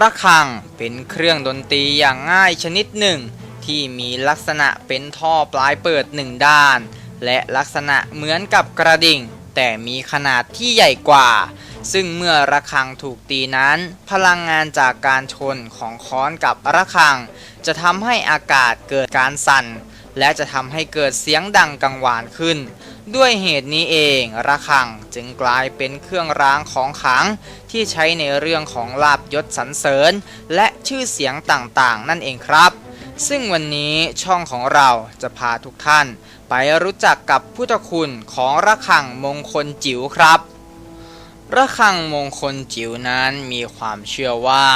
ระฆังเป็นเครื่องดนตรีอย่างง่ายชนิดหนึ่ง ที่มีลักษณะเป็นท่อปลายเปิดหนึ่งด้าน และลักษณะเหมือนกับกระดิ่ง แต่มีขนาดที่ใหญ่กว่า ซึ่งเมื่อระฆังถูกตีนั้น พลังงานจากการชนของค้อนกับระฆัง จะทำให้อากาศเกิดการสั่น และจะทำให้เกิดเสียงดังกังวานขึ้น ด้วยเหตุนี้เองระฆังจึงกลายเป็นเครื่องรางของขลังที่ใช้ในเรื่องของลาบยศสรรเสริญ และชื่อเสียงต่างๆ นั่นเองครับ ซึ่งวันนี้ช่องของเราจะพาทุกท่าน ไปรู้จักกับพุทธคุณของระฆังมงคลจิ๋วครับ ระฆังมงคลจิ๋วนั้นมีความเชื่อว่า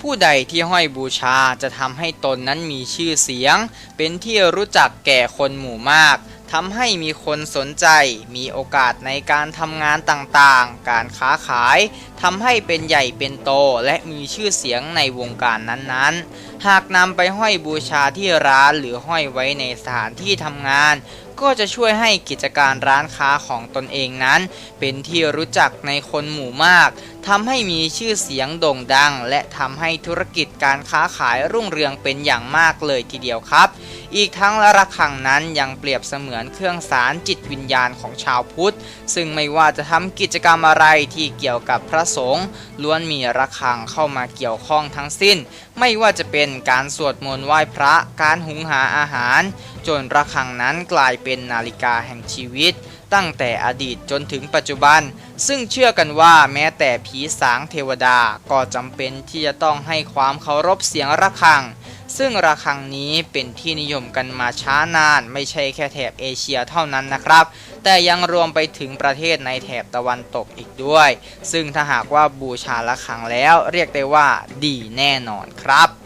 ผู้ใดที่ห้อยบูชาจะทำให้ตนนั้นมีชื่อเสียง เป็นที่รู้จักแก่คนหมู่มากทำให้มีคนสนใจ มีโอกาสในการทำงานต่างๆ การค้าขาย ทำให้เป็นใหญ่เป็นโตและมีชื่อเสียงในวงการนั้นๆ หากนำไปห้อยบูชาที่ร้านหรือห้อยไว้ในสถานที่ทำงาน ก็จะช่วยให้กิจการร้านค้าของตนเองนั้น เป็นที่รู้จักในคนหมู่มากทำให้มีชื่อเสียงโด่งดัง และทำให้ธุรกิจการค้าขายรุ่งเรืองเป็นอย่างมากเลยทีเดียวครับ อีกทั้งะระฆังนั้นยังเปรียบเสมือนเครื่องสารจิตวิญญาณของชาวพุทธ ซึ่งไม่ว่าจะทำกิจกรรมอะไรที่เกี่ยวกับพระสงฆ์ล้วนมีระฆังเข้ามาเกี่ยวข้องทั้งสิ้น ไม่ว่าจะเป็นการสวดมนต์ไหว้พระ การหุงหาอาหาร จนระฆังนั้นกลายเป็นนาฬิกาแห่งชีวิต ตั้งแต่อดีตจนถึงปัจจุบัน ซึ่งเชื่อกันว่าแม้แต่ผีสางเทวดาก็จำเป็นที่จะต้องให้ความเคารพเสียงระฆัง ซึ่งระฆังนี้เป็นที่นิยมกันมาช้านาน ไม่ใช่แค่แถบเอเชียเท่านั้นนะครับ แต่ยังรวมไปถึงประเทศในแถบตะวันตกอีกด้วย ซึ่งถ้าหากว่าบูชาระฆังแล้วเรียกได้ว่าดีแน่นอนครับ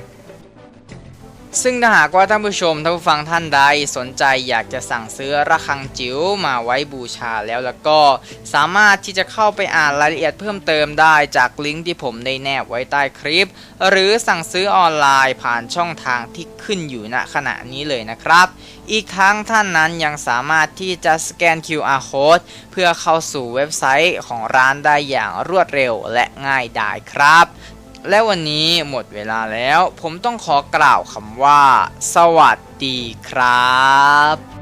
ซึ่งถ้าหากว่าท่านผู้ชมท่านผู้ฟังท่านใดสนใจอยากจะสั่งซื้อระฆังจิ๋วมาไว้บูชาแล้วแล้วก็สามารถที่จะเข้าไปอ่านรายละเอียดเพิ่มเติมได้จากลิงก์ที่ผมได้แนบไว้ใต้คลิป หรือสั่งซื้อออนไลน์ผ่านช่องทางที่ขึ้นอยู่ณขณะนี้เลยนะครับ อีกทั้งท่านนั้นยังสามารถที่จะสแกน QR code เพื่อเข้าสู่เว็บไซต์ของร้านได้อย่างรวดเร็วและง่ายดายครับ และวันนี้หมดเวลาแล้ว ผมต้องขอกล่าวคำว่า สวัสดีครับ